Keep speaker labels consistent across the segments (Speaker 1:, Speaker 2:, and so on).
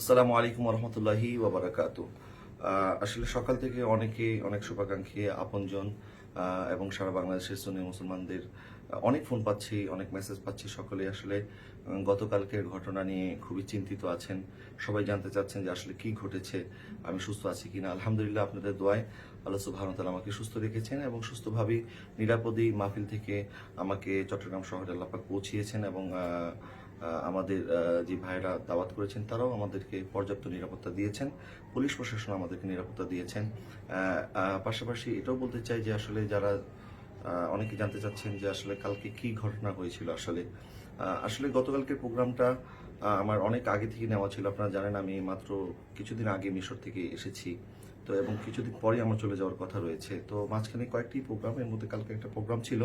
Speaker 1: আসসালামু আলাইকুম রহমতুল্লাহি ওবরাকাত আসলে সকাল থেকে অনেকে অনেক শুভাকাঙ্ক্ষী, আপনজন এবং সারা বাংলাদেশের সুন্নি মুসলমানদের অনেক ফোন পাচ্ছি, অনেক মেসেজ পাচ্ছি সকলে আসলে গতকালকের ঘটনা নিয়ে খুবই চিন্তিত আছেন। সবাই জানতে চাচ্ছেন যে আসলে কি ঘটেছে, আমি সুস্থ আছি কিনা। আলহামদুলিল্লাহ আপনাদের দোয়ায় আল্লাহ ওয়া আমাকে সুস্থ রেখেছেন এবং সুস্থভাবেই নিরাপদেই মাহফিল থেকে আমাকে চট্টগ্রাম শহরে আল্লাপাক পৌঁছিয়েছেন এবং আমাদের যে ভাইরা দাওয়াত করেছেন তারাও আমাদেরকে পর্যাপ্ত নিরাপত্তা দিয়েছেন। পুলিশ প্রশাসন আমাদেরকে নিরাপত্তা দিয়েছেন। পাশাপাশি এটাও বলতে চাই যে আসলে যারা অনেকে জানতে চাচ্ছেন যে আসলে কালকে কি ঘটনা হয়েছিল আসলে। আসলে গতকালকের প্রোগ্রামটা আমার অনেক আগে থেকে নেওয়া ছিল। আপনারা জানেন আমি মাত্র কিছুদিন আগে মিশর থেকে এসেছি। তো এবং কিছুদিন পরে আমার চলে যাওয়ার কথা রয়েছে। তো মাঝখানে কয়েকটি প্রোগ্রাম এর মধ্যে কালকে একটা প্রোগ্রাম ছিল,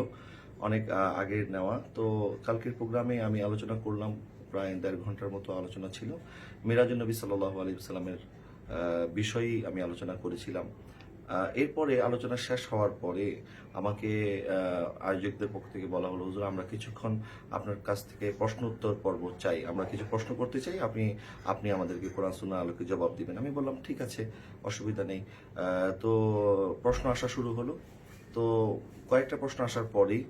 Speaker 1: অনেক আগে আগের নেওয়া। তো কালকের প্রোগ্রামে আমি আলোচনা করলাম, প্রায় দেড় ঘণ্টার মতো আলোচনা ছিল। মিরাজুল নবী সাল্লাহ আলী সাল্লামের বিষয়েই আমি আলোচনা করেছিলাম। এরপরে আলোচনা শেষ হওয়ার পরে আমাকে আয়োজকদের পক্ষ থেকে বলা হলো, হুজুর, আমরা কিছুক্ষণ আপনার কাছ থেকে প্রশ্ন উত্তর পর্ব চাই। আমরা কিছু প্রশ্ন করতে চাই, আপনি আপনি আমাদেরকে কোরআন, সুন্নাহ আলোকে জবাব দিবেন। আমি বললাম, ঠিক আছে, অসুবিধা নেই। তো প্রশ্ন আসা শুরু হলো। তো কয়েকটা প্রশ্ন আসার পরেই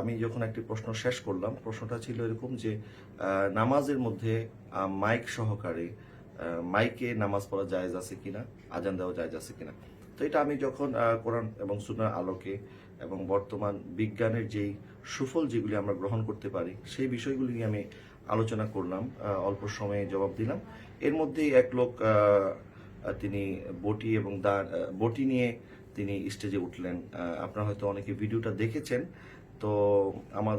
Speaker 1: আমি যখন একটি প্রশ্ন শেষ করলাম, প্রশ্নটা ছিল এরকম যে নামাজের মধ্যে মাইক সহকারে মাইকে নামাজ পড়া জায়েজ আছে কিনা, আজান দেওয়া জায়েজ আছে কিনা। তো এটা আমি যখন কোরআন এবং সুনার আলোকে এবং বর্তমান বিজ্ঞানের যেই সুফল যেগুলি আমরা গ্রহণ করতে পারি, সেই বিষয়গুলি নিয়ে আমি আলোচনা করলাম অল্প সময়ে জবাব দিলাম। এর মধ্যেই এক লোক তিনি বটি এবং দা বটি নিয়ে তিনি স্টেজে উঠলেন। আপনারা হয়তো অনেকে ভিডিওটা দেখেছেন। তো আমার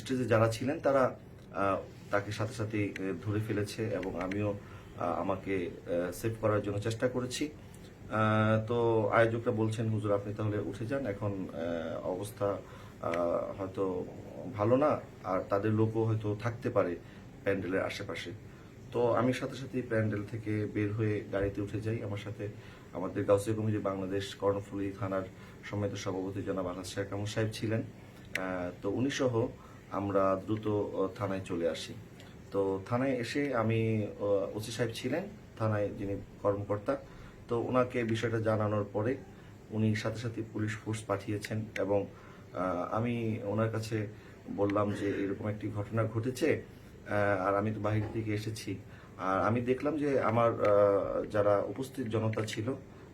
Speaker 1: স্টেজে যারা ছিলেন তারা তাকে সাথে সাথে ধরে ফেলেছে এবং আমিও আমাকে সেভ করার জন্য চেষ্টা করেছি। তো আয়োজকরা বলছেন, হুজুর, আপনি তাহলে উঠে যান। এখন অবস্থা হয়তো ভালো না। আর তাদের লোকও হয়তো থাকতে পারে প্যান্ডেলের আশেপাশে। তো আমি সাথে সাথে প্যান্ডেল থেকে বের হয়ে গাড়িতে উঠে যাই। আমার সাথে আমাদের গাউসিয়া কমিটি, বাংলাদেশ কর্ণফুলী থানার সমিত সভাপতি জনাব আকাশ শেখ কামর সাহেব ছিলেন। তো উনি সহ আমরা দ্রুত থানায় চলে আসি। তো থানায় এসে আমি ওসি সাহেব ছিলেন। থানায় যিনি কর্মকর্তা তো ওনাকে বিষয়টা জানানোর পরে উনি সাথে সাথে পুলিশ ফোর্স পাঠিয়েছেন এবং আমি ওনার কাছে বললাম যে এরকম একটি ঘটনা ঘটেছে আর আমি তো বাহির থেকে এসেছি। আর আমি দেখলাম যে আমার যারা উপস্থিত জনতা ছিল,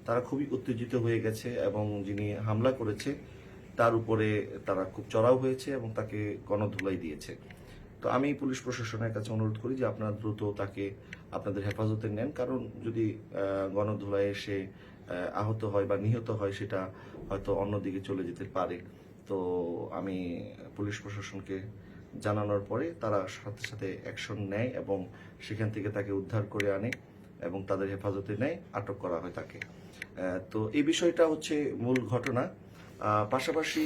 Speaker 1: তারা খুবই উত্তেজিত হয়ে গেছে এবং যিনি হামলা করেছে, তার উপরে তারা খুব চড়াও হয়েছে এবং তাকে গণধুলাই দিয়েছে। তো আমি পুলিশ প্রশাসনের কাছে অনুরোধ করি যে আপনারা দ্রুত তাকে আপনাদের হেফাজতে নেন, কারণ যদি গণধুলায় এসে আহত হয় বা নিহত হয়, সেটা হয়তো অন্যদিকে চলে যেতে পারে। তো আমি পুলিশ প্রশাসনকে জানানোর পরে তারা সাথে সাথে অ্যাকশন নেয় এবং সেখান থেকে তাকে উদ্ধার করে আনে এবং তাদের হেফাজতে নেয়, আটক করা হয় তাকে। তো এই বিষয়টা হচ্ছে মূল ঘটনা। পাশাপাশি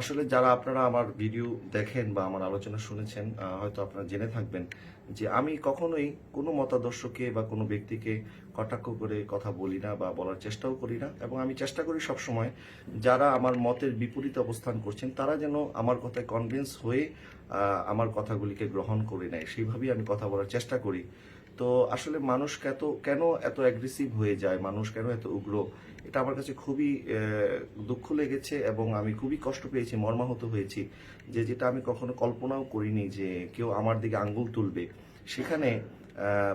Speaker 1: আসলে যারা আপনারা আমার ভিডিও দেখেন বা আমার আলোচনা শুনেছেন হয়তো আপনারা জেনে থাকবেন যে আমি কখনোই কোনো মতাদর্শকে বা কোনো ব্যক্তিকে কটাক্ষ করে কথা বলি না বা বলার চেষ্টাও করি না। এবং আমি চেষ্টা করি সব সময় যারা আমার মতের বিপরীতে অবস্থান করছেন, তারা যেন আমার কথায় কনভিন্স হয়ে আমার কথাগুলিকে গ্রহণ করে নেয়। সেইভাবেই আমি কথা বলার চেষ্টা করি। তো আসলে মানুষ কত, কেন এত অ্যাগ্রেসিভ হয়ে যায়? মানুষ কেন এত উগ্র? এটা আমার কাছে খুবই দুঃখ লেগেছে এবং আমি খুবই কষ্ট পেয়েছি, মর্মাহত হয়েছি যে যেটা আমি কখনো কল্পনাও করিনি যে কেউ আমার দিকে আঙ্গুল তুলবে। সেখানে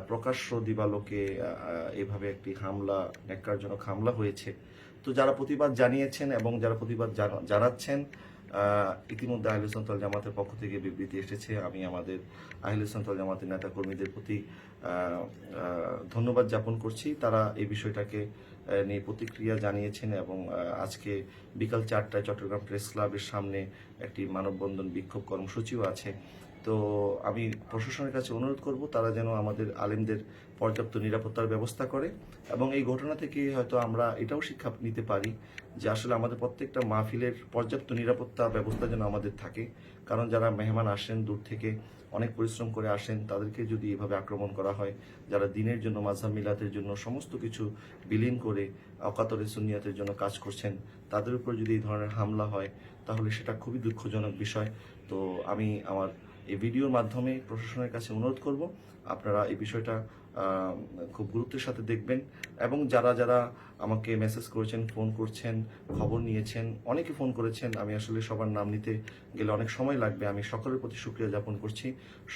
Speaker 1: প্রকাশ্য দিবালোকে এভাবে একটি হামলা, ন্যাক্কারজনক হামলা হয়েছে। তো যারা প্রতিবাদ জানিয়েছেন এবং যারা প্রতিবাদ জানা- জানাচ্ছেন ইতিমধ্যে আহিল সন্তাল জামাতের পক্ষ থেকে বিবৃতি এসেছে। আমি আমাদের আহিল সন্তাল জামাতের নেতা কর্মীদের প্রতি ধন্যবাদ জ্ঞাপন করছি। তারা এই বিষয়টাকে নিয়ে প্রতিক্রিয়া জানিয়েছেন এবং আজকে বিকাল চারটায় চট্টগ্রাম প্রেস ক্লাবের সামনে একটি মানববন্ধন বিক্ষোভ কর্মসূচিও আছে। তো আমি প্রশাসনের কাছে অনুরোধ করব, তারা যেন আমাদের আলেমদের পর্যাপ্ত নিরাপত্তার ব্যবস্থা করে এবং এই ঘটনা থেকে হয়তো আমরা এটাও শিক্ষা নিতে পারি যে আসলে আমাদের প্রত্যেকটা মাহফিলের পর্যাপ্ত নিরাপত্তা ব্যবস্থা যেন আমাদের থাকে। কারণ যারা মেহমান আসেন, দূর থেকে অনেক পরিশ্রম করে আসেন, তাদেরকে যদি এভাবে আক্রমণ করা হয়, যারা দিনের জন্য মাঝহাব মিলাতের জন্য সমস্ত কিছু বিলীন করে অকাতরে সুনিয়াতের জন্য কাজ করছেন, তাদের উপর যদি এই ধরনের হামলা হয়, তাহলে সেটা খুবই দুঃখজনক বিষয়। তো আমি আমার এই ভিডিওর মাধ্যমে প্রশাসনের কাছে অনুরোধ করব, আপনারা এই বিষয়টা খুব গুরুত্বের সাথে দেখবেন এবং যারা যারা আমাকে মেসেজ করেছেন ফোন করছেন, খবর নিয়েছেন, অনেকে ফোন করেছেন, আমি আসলে সবার নাম নিতে গেলে অনেক সময় লাগবে, আমি সকলের প্রতি সুক্রিয়া যাপন করছি।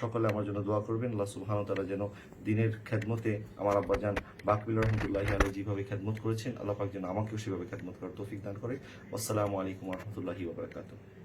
Speaker 1: সকলে আমার জন্য দোয়া করবেন, আল্লাহ সুবহানাহু ওয়া তাআলা যেন দিনের খেদমতে আমার আব্বাজান বাকবিল রহমতুল্লাহি আলী যেভাবে খেদমত করেছেন, আল্লাহ পাক যেন আমাকেও সেভাবে খেদমত করার তৌফিক দান করে। আসসালামু আলাইকুম রহমতুল্লাহি ওয়া বারাকাতুহু।